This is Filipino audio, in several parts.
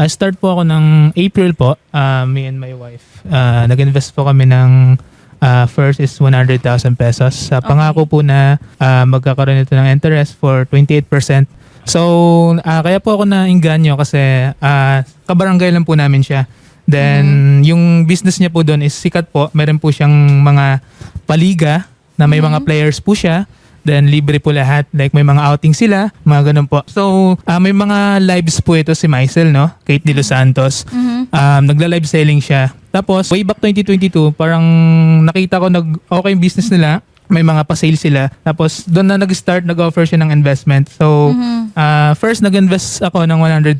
Ah, start po ako ng April po, ah, me and my wife. Ah, nag-invest po kami ng ah, first is 100,000 pesos. Sa pangako po na ah, magkakaroon ito ng interest for 28%. So, ah, kaya po ako nainganyo kasi ah, kabarangay lang po namin siya. Then, yung business niya po doon is sikat po. Meron po siyang mga paliga na may mga players po siya. Then, libre po lahat. Like, may mga outing sila. Mga ganun po. So, ah, may mga lives po ito si Maisel, no? Kate De Los Santos. Um, nagla-live selling siya. Tapos, way back 2022, parang nakita ko nag okay yung business nila. May mga pa-sale sila. Tapos, doon na nag-start, nag-offer siya ng investment. So, ah, first, nag-invest ako ng 100,000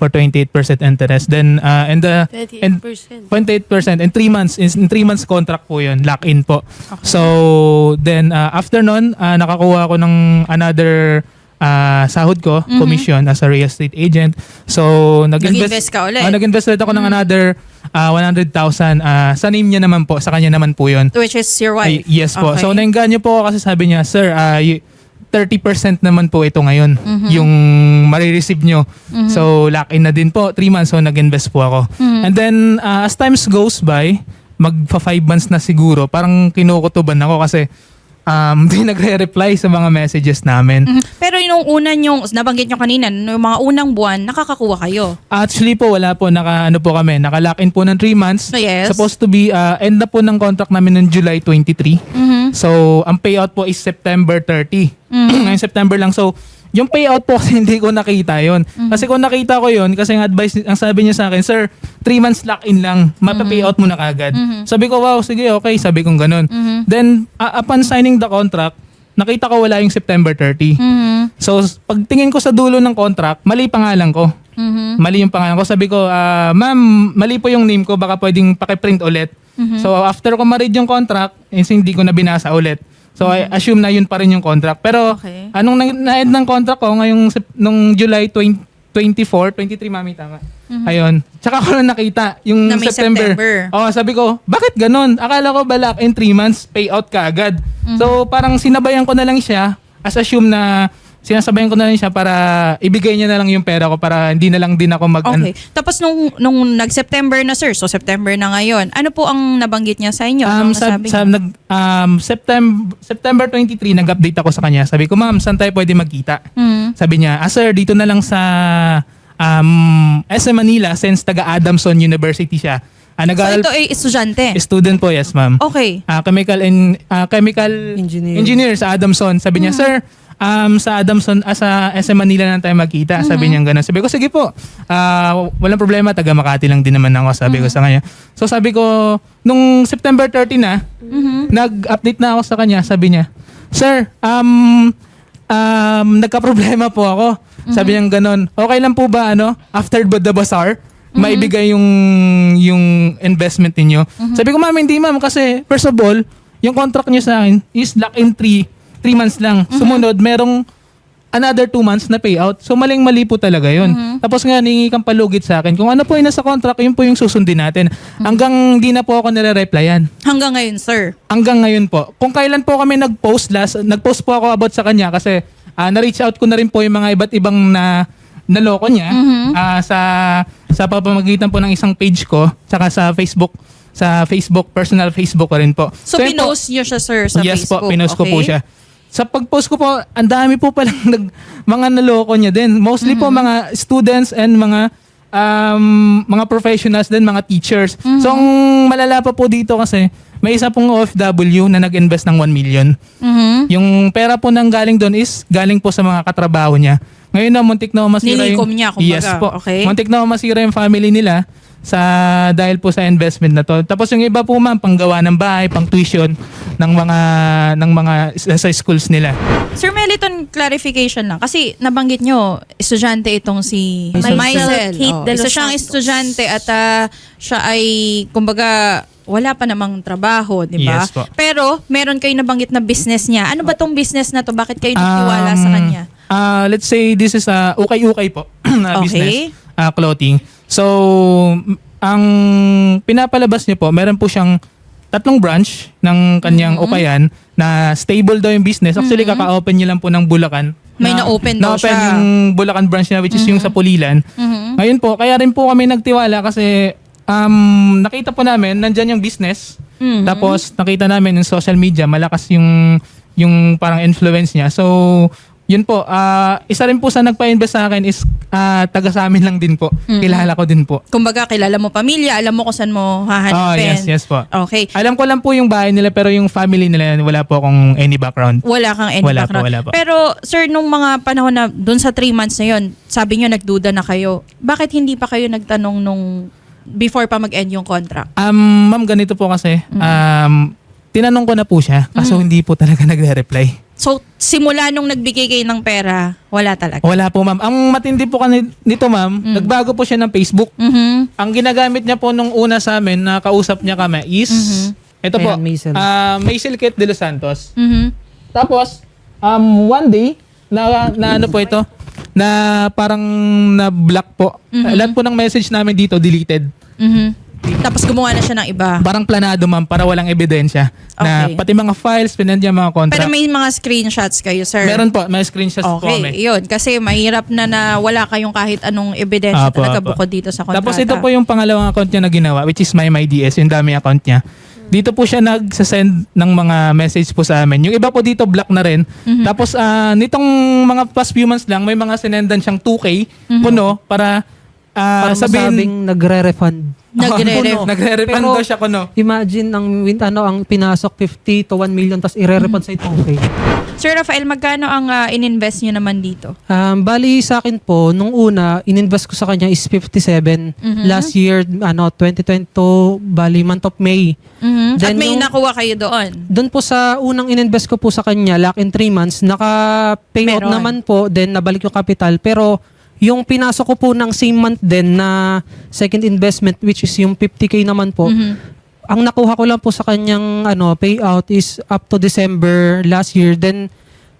for 28% interest. Then, uh, and the... And 28%. 28% in 3 months in 3 months contract po 'yun lock in po so then uh, after nun uh, nakakuha ako ng another uh, sahod ko commission as a real estate agent so nag-invest Nag-invest ka ulit. Ah, nag-invest ulit ako ng another uh, 100,000 uh, sa name niya naman po sa kanya naman po 'yun Which is your Ay, wife. yes po. Okay. So, nainganyo po kasi sabi niya, Sir, ah, y- 30% naman po ito ngayon, Mm-hmm. yung marireceive nyo. So, lock in na din po. 3 months, so nag-invest po ako. Mm-hmm. And then, ah, as times goes by, magpa 5 months na siguro, parang kinukutuban ako kasi um, di nagre-reply sa mga messages namin. Mhm. Pero yung una yung nabanggit nyo kanina, yung mga unang buwan, nakakakuha kayo. Actually po, wala po. Naka, ano po kami, naka-lock in po ng 3 months. Oh, yes. Supposed to be, ah, end na po ng contract namin ng July 23. Mhm. So, ang payout po is September 30. Mm. Ngayong September lang. So, yung payout po kasi hindi ko nakita yon. Mm-hmm. Kasi kung nakita ko yon kasi ang advice, ang sabi niya sa akin, Sir, 3 months lock-in lang, mapapayout mo na kagad. Sabi ko, wow, sige, okay. Sabi kong ganun. Mm-hmm. Then, uh, upon signing the contract, nakita ko wala yung September 30. Mhm. So, pagtingin ko sa dulo ng contract, mali pangalan ko. Mhm. Mali yung pangalan ko. Sabi ko, ah, ma'am, mali po yung name ko. Baka pwedeng pakiprint ulit. Mhm. So, after ko ma-read yung contract, is hindi ko na binasa ulit. So, I assume na yun pa rin yung contract. Pero, Mhm. Okay. anong na- na-end ng contract ko ngayong Sep- nung July 20, 24, 23, mami, tama. Ayun. Tsaka ko na nakita yung Mhm. Na may September. September. Oo, sabi ko, bakit ganun? Akala ko balak in 3 months, payout ka agad. Mhm. So, parang sinabayan ko na lang siya as assume na sinasabayan ko na lang siya para ibigay niya na lang yung pera ko para hindi na lang din ako mag... Okay. Tapos nung nung nag-September na sir, so September na ngayon, ano po ang nabanggit niya sa inyo? Um, Anong sa, nasabi sa, niya? nag, um, September, September 23, nag-update ako sa kanya. Sabi ko, ma'am, saan tayo pwede magkita? Mhm. Sabi niya, ah sir, dito na lang sa um, SM Manila since taga Adamson University siya. Ah, So nag-aaral- ito ay estudyante. student po, yes ma'am. Okay. Ah, chemical and ah, chemical Engineer. engineer sa Adamson. Sabi niya, "Sir, um sa Adamson ah, sa SM Manila na tayo magkita." Sabi niya gano'n. Sabi ko, "Sige po. Ah, walang problema, taga Makati lang din naman ako." Sabi ko sa kanya. So sabi ko, nung September 30 na, nag-update na ako sa kanya. Sabi niya, "Sir, um um nagka-problema po ako." Sabi niya gano'n. "Okay lang po ba ano, after the bazaar?" maibigay yung yung investment ninyo. Sabi ko, ma'am, hindi ma'am kasi first of all, yung contract niyo sa akin is lock in 3 3 months lang. Sumunod, merong another 2 months na payout. So maling-mali po talaga yun. Tapos nga, ningi kang palugit sa akin. Kung ano po yung nasa contract, yun po yung susundin natin. Hanggang di na po ako nire-replyan. Hanggang ngayon, sir. Hanggang ngayon po. Kung kailan po kami nag-post last, nag-post po ako about sa kanya kasi ah, na-reach out ko na rin po yung mga iba't ibang na naloko niya ah, sa sa pamamagitan po ng isang page ko tsaka sa Facebook sa Facebook personal Facebook ko rin po. So, yun po. pinost niyo siya, sir, sa yes Facebook. po, pinost ko po okay? siya. Sa pag-post ko po, ang dami po palang nag, mga naloko niya din. Mostly po mga students and mga um, mga professionals din, mga teachers. So, ang malala pa po dito kasi, may isa pong OFW na nag-invest ng 1 million. Mhm. Yung pera po nang galing doon is galing po sa mga katrabaho niya. Ngayon na muntik na masira Nilikom yung... niya, kumbaga. Yes po. Okay. Muntik na masira yung family nila sa dahil po sa investment na to. Tapos yung iba po ma'am, panggawa ng bahay, pang tuition ng mga ng mga sa schools nila. Sir Meliton, clarification lang. Kasi nabanggit nyo, estudyante itong si Maisel Maisel. Kate Oh, de los Isa siyang Santos. estudyante at ah, siya ay, kumbaga, wala pa namang trabaho, di ba? Yes po. Pero, meron kayo nabanggit na business niya. Ano ba tong business na to? Bakit kayo nagtiwala sa Um, kanya? ah, let's say this is a ukay-ukay po na Okay. business, ah, clothing. So, ang pinapalabas niya po, meron po siyang tatlong branch ng kanyang Mm-hmm. ukayan na stable daw yung business. Actually, kaka-open niya lang po ng Bulacan May na-open daw na-open siya. yung Bulacan branch niya which is yung sa Pulilan. Mhm. Ngayon po, kaya rin po kami nagtiwala kasi um, nakita po namin, nandyan yung business. Mhm. Tapos nakita namin yung social media, malakas yung yung parang influence niya. So, yun po, ah, isa rin po sa nagpa-invest sa akin is ah, taga sa amin lang din po. Mm. Kilala ko din po. Kumbaga, kilala mo pamilya, alam mo kung saan mo Oh, hahanapin. yes, yes po. Okay. Alam ko lang po yung bahay nila pero yung family nila wala po akong any background. Wala kang any Wala po, background. wala po. Pero sir, nung mga panahon na doon sa three months na yun, sabi nyo nagduda na kayo. Bakit hindi pa kayo nagtanong nung before pa mag-end yung contract? Um, ma'am, ganito po kasi. Um, tinanong ko na po siya kaso hindi po talaga nagre-reply. So, simula nung nagbigay kayo ng pera, wala talaga. Wala po, ma'am. Ang matindi po kani nito, ma'am, nagbago po siya ng Facebook. Mhm. Ang ginagamit niya po nung una sa amin na kausap niya kami is ito po, Maisel. ah, Maisel Kate de los Santos. Mhm. Tapos, um, one day, na, na ano po ito, na parang na-block po. Lahat po ng message namin dito deleted. Mhm. Tapos gumawa na siya ng iba. Parang planado, ma'am, para walang ebidensya. Na Okay. pati mga files, pinandiyan mga contract. Pero may mga screenshots kayo, sir. Meron po, may screenshots po Okay, kami. yun. Kasi mahirap na na wala kayong kahit anong ebidensya Apo, talaga apo. bukod dito sa kontrata. Tapos ito po yung pangalawang account niya na ginawa, which is My My DS, yung dami account niya. Dito po siya nagsasend ng mga message po sa amin. Yung iba po dito block na rin. Mhm. Tapos ah, nitong mga past few months lang, may mga sinendan siyang 2K Mhm. kuno para ah, Parang sabihin... masabing nagre-refund. Nagre-ref. Kuno, Nagre-refund Pero- daw siya kuno. Imagine ang win ano ang pinasok 50 to 1 million tapos ire-refund sa itong okay. Sir Rafael, magkano ang ah, in-invest nyo naman dito? Um, bali sa akin po, nung una, ininvest ko sa kanya is 57. Mhm. Last year, ano, 2022, bali month of May. Mhm. At Then may yung- nakuha kayo doon. Doon po sa unang ininvest ko po sa kanya, lock in 3 months, naka-payout Meron. naman po, then nabalik yung capital. Pero yung pinasok ko po ng same month din na second investment, which is yung 50k naman po, Mhm. ang nakuha ko lang po sa kanyang ano, payout is up to December last year. Then,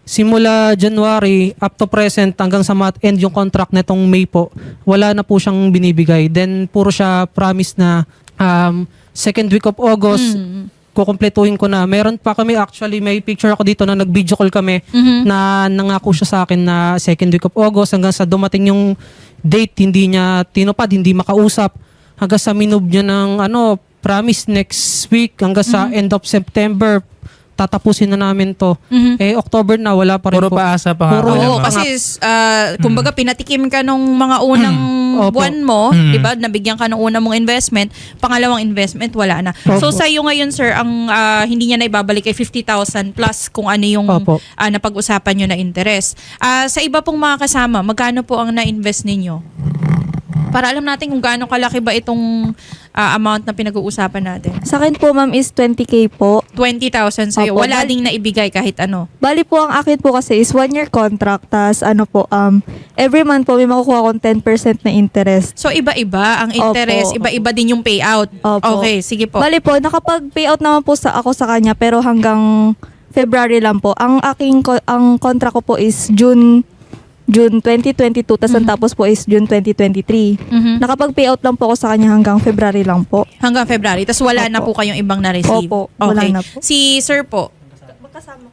simula January up to present hanggang sa mat-end yung contract netong May po, wala na po siyang binibigay. Then, puro siya promise na um, second week of August, Mhm. Kukumpletuhin ko na. Meron pa kami actually, may picture ako dito na nag-video call kami Mhm. na nangako siya sa akin na second week of August hanggang sa dumating yung date, hindi niya tinupad, hindi makausap. Hanggang sa minob niya ng ano, promise next week hanggang sa end of September tatapusin na namin to. Mhm. Eh October na wala pa rin Puro po. paasa pa nga. Puro- Oo, kasi ah, kumbaga pinatikim ka nung mga unang Opo. buwan mo, Mm. 'di ba? Nabigyan ka ng una mong investment, pangalawang investment wala na. So Opo. sa iyo ngayon sir, ang ah, hindi niya na ibabalik ay 50,000 plus kung ano yung Opo. ah, napag-usapan niyo na interest. Ah, sa iba pong mga kasama, magkano po ang na-invest ninyo? Para alam natin kung gaano kalaki ba itong ah, amount na pinag-uusapan natin. Sa akin po, ma'am, is 20k po. 20,000 sa'yo. Opo. Wala ding naibigay kahit ano. Bali po, ang akin po kasi is one year contract. Tas ano po, um, every month po, may makukuha akong 10% na interest. So iba-iba ang interest, Opo. iba-iba din yung payout. Opo. Okay, sige po. Bali po, nakapag-payout naman po sa ako sa kanya, pero hanggang February lang po. Ang aking, ko- ang contract ko po is June June 2022, tas ang tapos po is June 2023. Mhm. Nakapag-payout lang po ako sa kanya hanggang February lang po. Hanggang February. Tapos wala na po kayong ibang na-receive. Opo, wala okay. na po. Si Sir po.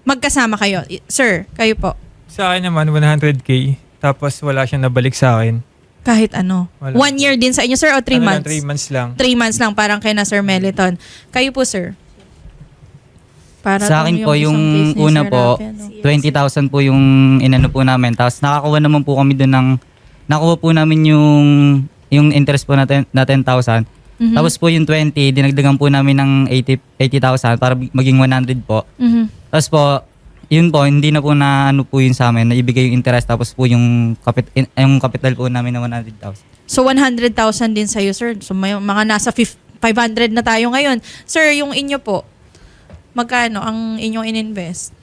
Magkasama kayo. I- Sir, kayo po. Sa akin naman, 100k. Tapos wala siyang nabalik sa akin. Kahit ano. Wala. One year din sa inyo, sir, o three Ano lang, months? three months lang. Three months lang, parang kay na Sir Meliton. Kayo po, sir. Para Sa akin po, yung una po, 20,000 po yung inano po namin. Tapos nakakuha naman po kami doon ng, nakuha po namin yung, yung interest po na, ten, na 10,000. Mhm. Tapos po yung 20, dinagdagan po namin ng 80 80,000 para maging 100 po. Mhm. Tapos po, yun po, hindi na po na ano po yun sa amin, naibigay yung interest tapos po yung, kapit, yung capital po namin na 100,000. So 100,000 din sa'yo, sir. So may mga nasa fif- 500 na tayo ngayon. Sir, yung inyo po, magkano ang inyong ininvest?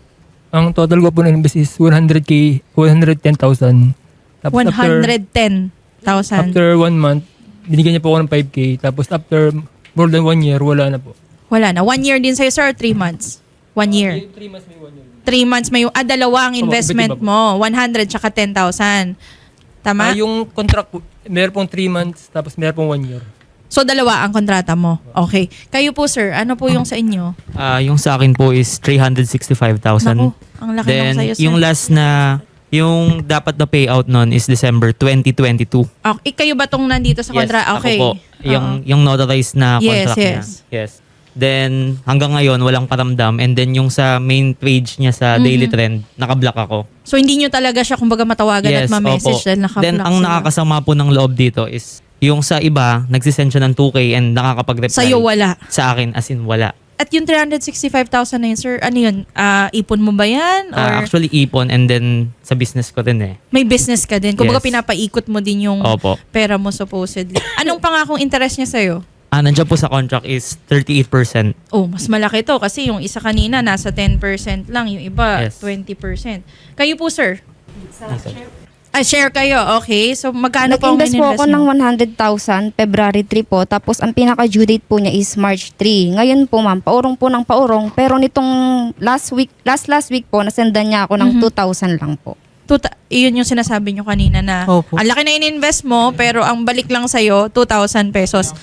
Ang total ko po na invest is 100k, 110,000. Tapos after, 110,000. after one month, binigyan niya po ako ng 5k. Tapos after more than one year, wala na po. Wala na. One year din sa'yo, sir, or three months? One year. 3 months may one year. Three months may, ah, dalawa ang investment mo. 100 tsaka 10,000. Tama? Ah, yung contract po, meron pong 3 months, tapos meron pong 1 year. So, dalawa ang kontrata mo. Okay. Kayo po, sir, ano po yung sa inyo? Ah, yung sa akin po is 365,000. Naku, ang laki Then, ng sa'yo, sir. yung last na Yung dapat na payout nun is December 2022. Okay, kayo ba tong nandito sa kontra? Yes, okay. ako po. Yung, yung notarized na Yes, contract niya. yes. Yes. Then, hanggang ngayon, walang paramdam. And then, yung sa main page niya sa Mm-hmm. Daily Trend, nakablock ako. So hindi nyo talaga siya kumbaga matawagan at yes, ma-message opo. dahil naka Then, ang nakakasama po ng loob dito is, yung sa iba, nagsisend siya ng 2K and nakakapag-reply. Sa'yo wala. Sa akin, as in wala. At yung 365,000 na yun, sir, ano yun? Ah, ipon mo ba yan? Or Ah, actually, ipon and then sa business ko din eh. may business ka din? Kumbaga Yes. pinapaikot mo din yung Opo. pera mo supposedly. Anong pangakong interest niya sa'yo? Ah, nandiyan po sa contract is 38%. Oh, mas malaki to kasi yung isa kanina nasa 10% lang, yung iba Yes. 20%. Kayo po, sir? Ah, share kayo. Okay. So magkano po ang Nag-invest po ako ng mo? 100,000 February 3 po. Tapos ang pinaka-due date po niya is March 3. Ngayon po ma'am, paurong po ng paurong. Pero nitong last week, last last week po, nasendan niya ako ng Mhm. 2,000 lang po. Tuta- iyon yung sinasabi nyo kanina na Opo. ang laki na ininvest mo pero ang balik lang sa'yo 2,000 pesos.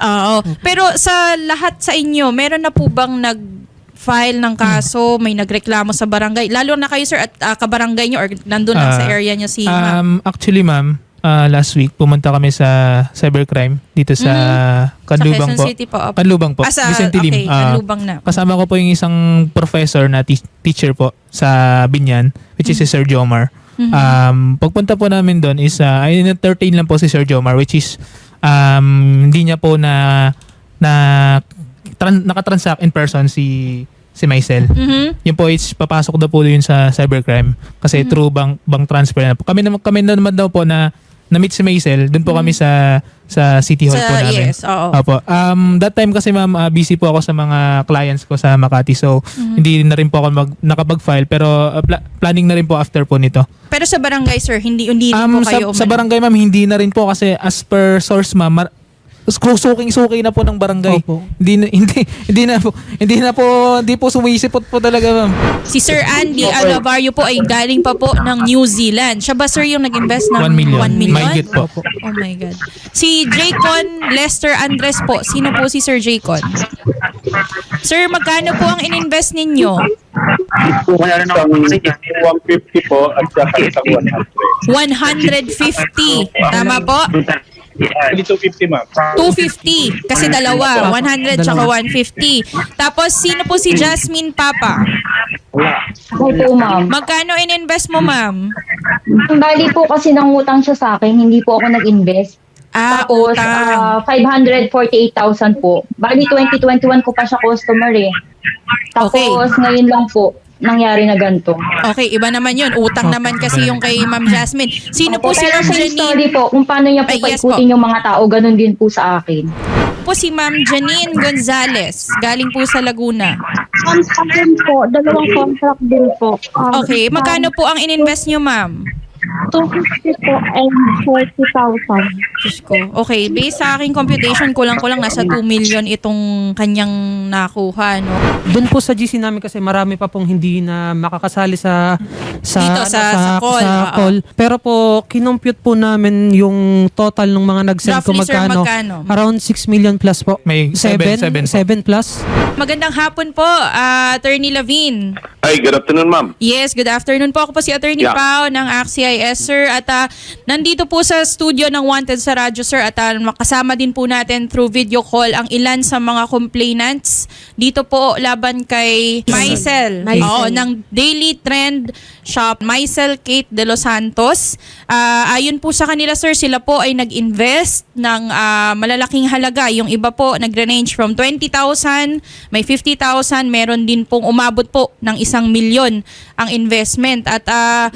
Oo. Pero sa lahat sa inyo, meron na po bang nag-file ng kaso, may nagreklamo sa barangay? Lalo na kayo sir at ah, kabarangay nyo or nandun lang sa Ah, area nyo si ma'am. Um, actually, ma'am, ah, last week pumunta kami sa cybercrime dito sa Mhm. Sa Kanlubang Quezon po. City po. Opo. Kanlubang po. Ah, sa, Vicente Lim. okay, Ah, Kanlubang na. kasama ko po yung isang professor na te- teacher po sa Binyan, which is si Sir Jomar. Mhm. Um, pagpunta po namin doon is uh, ay entertain lang po si Sir Jomar which is um, hindi niya po na na tran, nakatransact in person si si Maisel. Mhm. Yun po is papasok daw po yun sa cybercrime kasi Mhm. through bank bank transfer na po. Kami naman kami na naman daw po na na-meet si Maisel, doon po kami sa sa City Hall Mhm. Sa, po namin. yes, oo. Opo. Um, that time kasi ma'am, ah, busy po ako sa mga clients ko sa Makati. So, Mhm. hindi na rin po ako mag, nakapag-file. Pero ah, pla- planning na rin po after po nito. Pero sa barangay sir, hindi hindi Um, po kayo sa, sa umano. barangay ma'am, hindi na rin po kasi as per source ma'am, mar- suking-suki na po ng barangay. Opo. Hindi na, hindi, hindi na po, hindi na po, hindi po sumisipot po talaga ma'am. Si Sir Andy Alavario po ay galing pa po ng New Zealand. Siya ba sir yung nag-invest ng 1 million. 1 million? Mahigit po. Oh my God. Si Jaycon Lester Andres po. Sino po si Sir Jaycon? Sir, magkano po ang ininvest ninyo? Isang 150 po at saka isang 100. 150. Tama po? Hindi 250 ma'am. 250. Kasi dalawa. 100 tsaka 150. Tapos, sino po si Jasmine Papa? Opo, ma'am. Magkano ininvest mo, ma'am? Bali po kasi nangutang siya sa akin, hindi po ako nag-invest. Ah, Tapos, utang. ah, 548,000 po. Bali, 2021 ko pa siya customer eh. Tapos, Okay. ngayon lang po, nangyari na ganito. Okay, iba naman yun. Utang naman kasi yung kay Ma'am Jasmine. Sino po si Pero Ma'am same story Janine? po, kung paano niya po Ay, yes paikutin yung mga tao, ganun din po sa akin. Po si Ma'am Janine Gonzales. Galing po sa Laguna. Contract din po, dalawang contract din po. Um, Okay, magkano po ang ininvest nyo, ma'am? 250 po and 40,000. Diyos ko. Okay, based sa aking computation, kulang-kulang nasa 2 million itong kanyang nakuha, no? Doon po sa GC namin kasi marami pa pong hindi na makakasali sa sa Dito, sa- sa call, sa oo. call. Pero po kinompute po namin yung total ng mga nag-send ko Roughly, sir, magkano. magkano? Around 6 million plus po. May 7 seven, seven po. 7 plus. Magandang hapon po, ah, Attorney Lavin. Ay, good afternoon ma'am. Yes, good afternoon po. Ako po si Attorney Yeah. Pao ng AXIS, sir. At ah, nandito po sa studio ng Wanted sa radyo, sir. At ah, makasama din po natin through video call ang ilan sa mga complainants dito po laban kay Maisel. Maisel. Oo, ng Daily Trend Shop, Maisel Kate de Los Santos. Ah, ayon po sa kanila, sir, sila po ay nag-invest ng ah, malalaking halaga. Yung iba po nagre-range from 20,000, may 50,000, meron din pong umabot po ng isang milyon ang investment. At ah,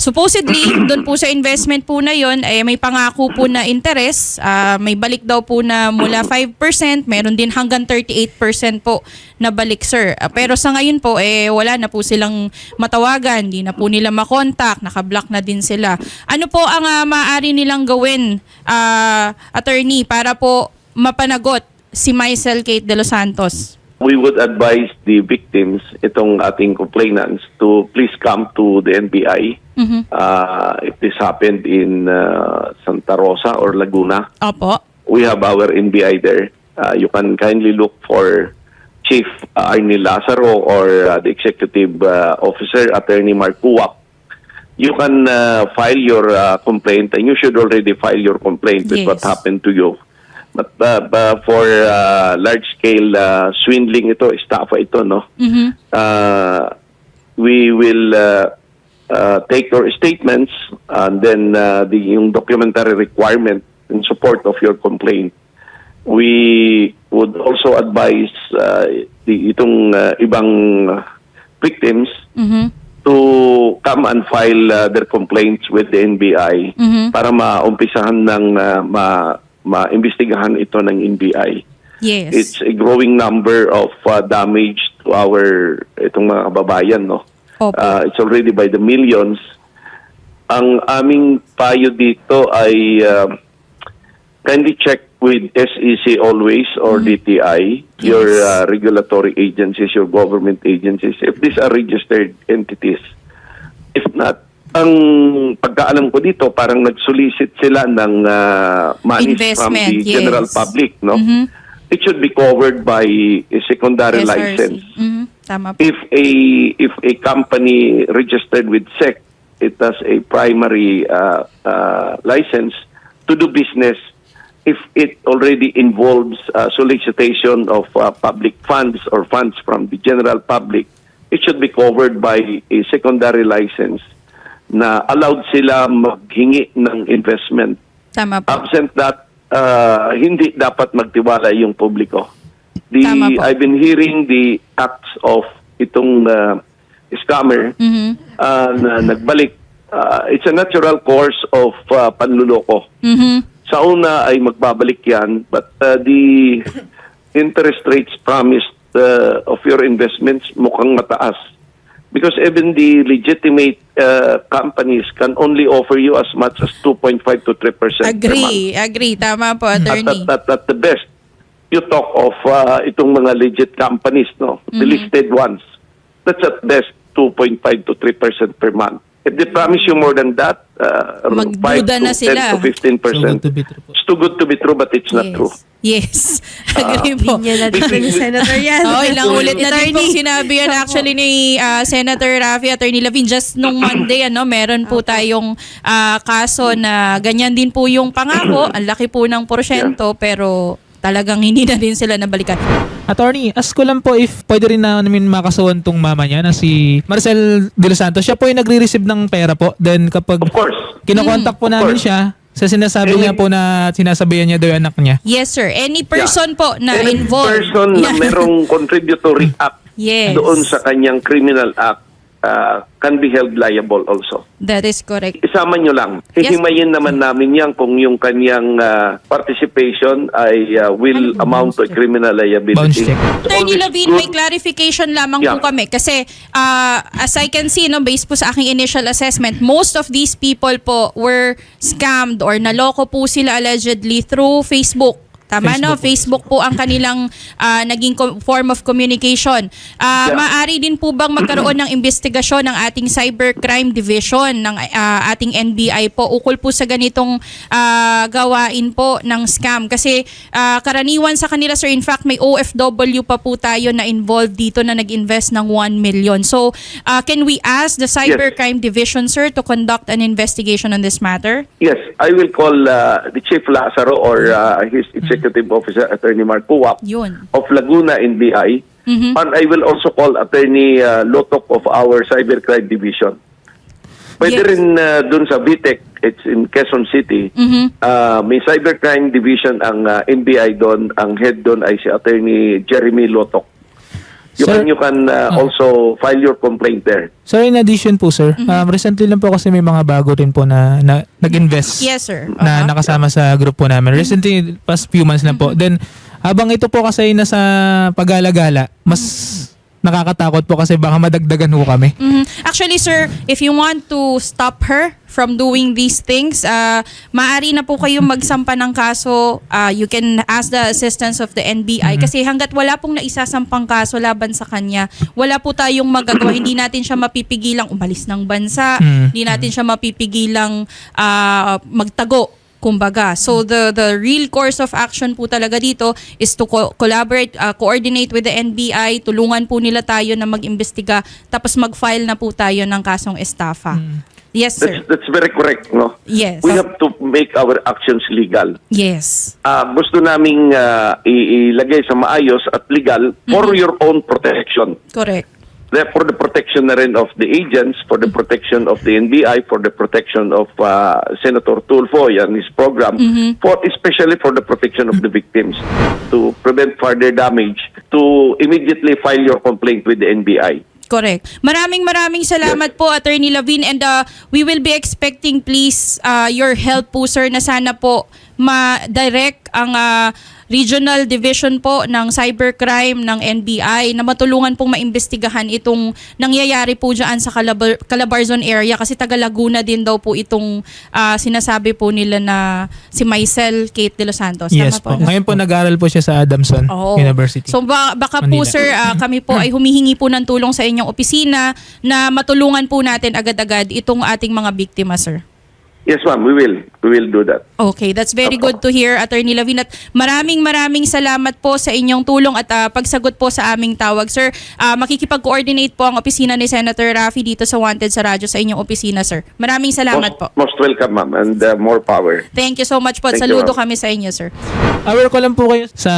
supposedly, doon po sa investment po na yon eh, may pangako po na interest. Ah, may balik daw po na mula 5%, meron din hanggang 38% po na balik, sir. Ah, pero sa ngayon po, eh, wala na po silang matawagan, hindi na po nila makontak, nakablock na din sila. Ano po ang ah, maaari nilang gawin, ah, attorney, para po mapanagot si Maisel Kate de Los Santos? We would advise the victims, itong ating complainants, to please come to the NBI. Mhm. Uh, if this happened in uh, Santa Rosa or Laguna, Opo. we have our NBI there. Uh, you can kindly look for Chief uh, Arnie Lazaro or uh, the Executive uh, Officer, Attorney Mark Kuwak. you can uh, file your uh, complaint and you should already file your complaint with what Yes. happened to you. But uh, uh, for uh, large-scale uh, swindling ito, estafa ito, no? Mhm. uh, we will uh, uh, take your statements and then uh, the yung documentary requirement in support of your complaint. We would also advise uh, the itong uh, ibang victims Mhm. to come and file uh, their complaints with the NBI Mhm. para maumpisahan ng uh, ma maimbestigahan ito ng NBI. Yes. It's a growing number of uh, damage to our itong mga kababayan, no? Opo. Uh, it's already by the millions. Ang aming payo dito ay uh, kindly check with SEC always or DTI, your Mm-hmm. Yes. uh, regulatory agencies, your government agencies, if these are registered entities. If not, ang pagkaalam ko dito, parang nag-solicit sila ng uh, money from the general yes. public, no? Mhm. It should be covered by a secondary SRC. license. Mhm. Tama po. If a if a company registered with SEC, it has a primary uh, uh, license to do business. If it already involves uh, solicitation of uh, public funds or funds from the general public, it should be covered by a secondary license na allowed sila maghingi ng investment. Tama po. Absent that, uh, hindi dapat magtiwala yung publiko. The, Tama po. I've been hearing the acts of itong uh, scammer Mhm. uh, na nagbalik. Uh, it's a natural course of uh, panluloko. Mhm. Sa una ay magbabalik yan, but uh, the interest rates promised uh, of your investments mukhang mataas. Because even the legitimate uh, companies can only offer you as much as 2.5 to 3 percent per month. Agree. Agree. Tama po, At, attorney. at, at, at the best, you talk of uh, itong mga legit companies, no? The Mm-hmm. listed ones. That's at best 2.5 to 3 percent per month. If they promise you more than that, uh, Magduda 5 to na 10 sila. to 15 So percent. good to be true po. It's too good to be true, but it's not yes. true. Yes. Agree po. Linya na dito ni Senator yan. Oh, ilang ulit na din Attorney. sinabi yan actually ni ah, Senator Rafi, Attorney Lavin. Just nung Monday, ano, meron po tayong ah, kaso na ganyan din po yung pangako. Ang laki po ng porsyento, pero talagang hindi na din sila nabalikan. Attorney, ask ko lang po if pwede rin na namin makasuhan tong mama niya na si Marcel De Los Santos. Siya po yung nagre-receive ng pera po. Then kapag Of course. kinokontak po Of namin course. siya, sa sinasabi Any- niya po na sinasabihan niya daw yung anak niya. Yes, sir. Any person po na Any involved. person na Yeah. merong contributory act Yes. doon sa kanyang criminal act uh, can be held liable also. That is correct. Isama nyo lang. Yes. Hihimayin naman namin yan kung yung kanyang uh, participation ay uh, will amount to criminal liability. Bounce check. Attorney good- may clarification lamang Yeah. po kami. Kasi ah, as I can see, no, based po sa aking initial assessment, most of these people po were scammed or naloko po sila allegedly through Facebook. Tama no? Facebook po ang kanilang ah, naging form of communication. Ah, Yeah. Maaari din po bang magkaroon ng investigasyon ng ating Cybercrime Division ng ah, ating NBI po ukol po sa ganitong ah, gawain po ng scam? Kasi ah, karaniwan sa kanila sir, in fact may OFW pa po tayo na involved dito na nag-invest ng 1 million. So ah, can we ask the Cybercrime Division sir to conduct an investigation on this matter? Yes, I will call uh, the Chief Lazaro or uh, his Executive Officer, Attorney Mark Puwap Yun. of Laguna NBI. Mhm. And I will also call Attorney uh, Lotok of our Cybercrime Division. Pwede Yes. rin uh, dun sa VTEC, it's in Quezon City. Mhm. Uh, may Cybercrime Division ang uh, NBI doon. Ang head doon ay si Attorney Jeremy Lotok. You Sir- can, you can uh, also file your complaint there. So in addition po sir, um, recently lang po kasi may mga bago rin po na, na nag-invest Yes sir. na Uh-huh. nakasama sa grupo namin. Recently, past few months lang po. Then, habang ito po kasi nasa pagala-gala, mas nakakatakot po kasi baka madagdagan po kami. Mhm. Actually, sir, if you want to stop her from doing these things, uh, maaari na po kayong magsampa ng kaso. Uh, you can ask the assistance of the NBI kasi hanggat wala pong naisasampang kaso laban sa kanya, wala po tayong magagawa. hindi natin siya mapipigilang umalis ng bansa. Mm. Hindi natin siya mapipigilang uh, magtago kumbaga. So the the real course of action po talaga dito is to co- collaborate, uh, coordinate with the NBI, tulungan po nila tayo na mag-imbestiga tapos mag-file na po tayo ng kasong estafa. Yes, sir. That's, that's very correct, no? Yes. We have to make our actions legal. Yes. Ah, gusto naming ah, i- ilagay sa maayos at legal for your own protection. Correct. The- For the protection na rin of the agents, for the protection of the NBI, for the protection of ah, Senator Tulfo and his program, for especially for the protection of the victims to prevent further damage, to immediately file your complaint with the NBI. Correct. Maraming maraming salamat po Attorney Lavin and uh, we will be expecting please uh, your help po sir na sana po ma-direct ang uh, regional division po ng cybercrime ng NBI na matulungan pong maimbestigahan itong nangyayari po dyan sa Calabar, Calabarzon area kasi taga Laguna din daw po itong uh, sinasabi po nila na si Maisel Kate de los Santos. Yes Tama po. Ngayon po nag-aaral po siya sa Adamson Oo. University. So ba- baka po Manila. sir, ah, kami po ay humihingi po ng tulong sa inyong opisina na matulungan po natin agad-agad itong ating mga biktima sir. Yes, ma'am, we will. We will do that. Okay, that's very good to hear Attorney Lavin at maraming maraming salamat po sa inyong tulong at ah, pagsagot po sa aming tawag. Sir, ah, makikipag-coordinate po ang opisina ni Senator Raffy dito sa Wanted sa radyo sa inyong opisina sir. Maraming salamat po. Most, most welcome, ma'am, and uh, more power. Thank you so much po at Thank you, saludo ma'am. kami sa inyo sir. Aware ko lang po kayo sa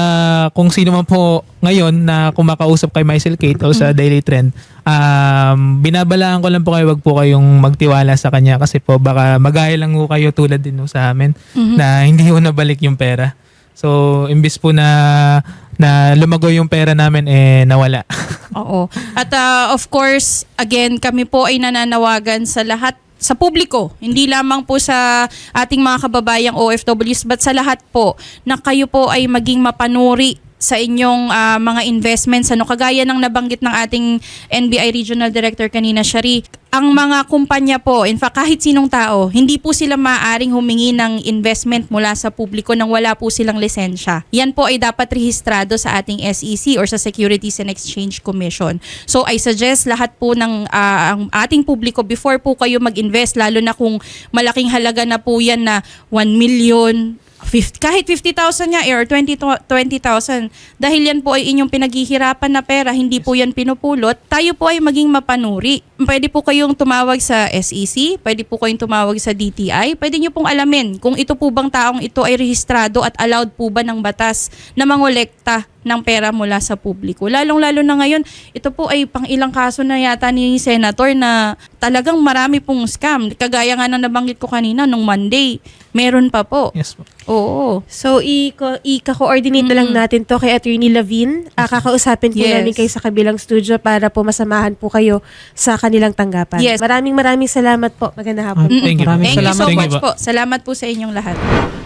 kung sino man po ngayon na kumakausap kay Michael Kate o sa Daily Trend. Um, binabalaan ko lang po kayo wag po kayong magtiwala sa kanya kasi po baka magaya lang po kayo tulad din po sa amin na hindi po nabalik yung pera. So, imbis po na na lumago yung pera namin eh nawala. Oo. At uh, of course, again, kami po ay nananawagan sa lahat sa publiko, hindi lamang po sa ating mga kababayang OFWs but sa lahat po na kayo po ay maging mapanuri sa inyong ah, mga investments. Ano kagaya ng nabanggit ng ating NBI Regional Director kanina Shari ang mga kumpanya po in fact kahit sinong tao hindi po sila maaaring humingi ng investment mula sa publiko nang wala po silang lisensya. Yan po ay dapat rehistrado sa ating SEC or sa Securities and Exchange Commission. So I suggest lahat po ng ah, ang ating publiko before po kayo mag-invest lalo na kung malaking halaga na po yan na 1 million 50, kahit 50,000 nga eh, or 20 to- 20,000 dahil yan po ay inyong pinaghihirapan na pera hindi po yan pinupulot. Tayo po ay maging mapanuri. Pwede po kayong tumawag sa SEC pwede po kayong tumawag sa DTI pwede nyo pong alamin kung ito po bang taong ito ay rehistrado at allowed po ba ng batas na mangolekta ng pera mula sa publiko. Lalong-lalo na ngayon, ito po ay pang ilang kaso na yata ni Senator na talagang marami pong scam. Kagaya nga na nabanggit ko kanina, nung Monday, meron pa po. yes po. Oo. So, i- i-coordinate na lang natin to kay Attorney Lavin. Ah, kakausapin po Yes. namin kayo sa kabilang studio para po masamahan po kayo sa kanilang tanggapan. Yes. Maraming maraming salamat po. Magandang hapon. Thank you. Maraming Thank you salamat. so Thank you much po. po. Salamat po sa inyong lahat.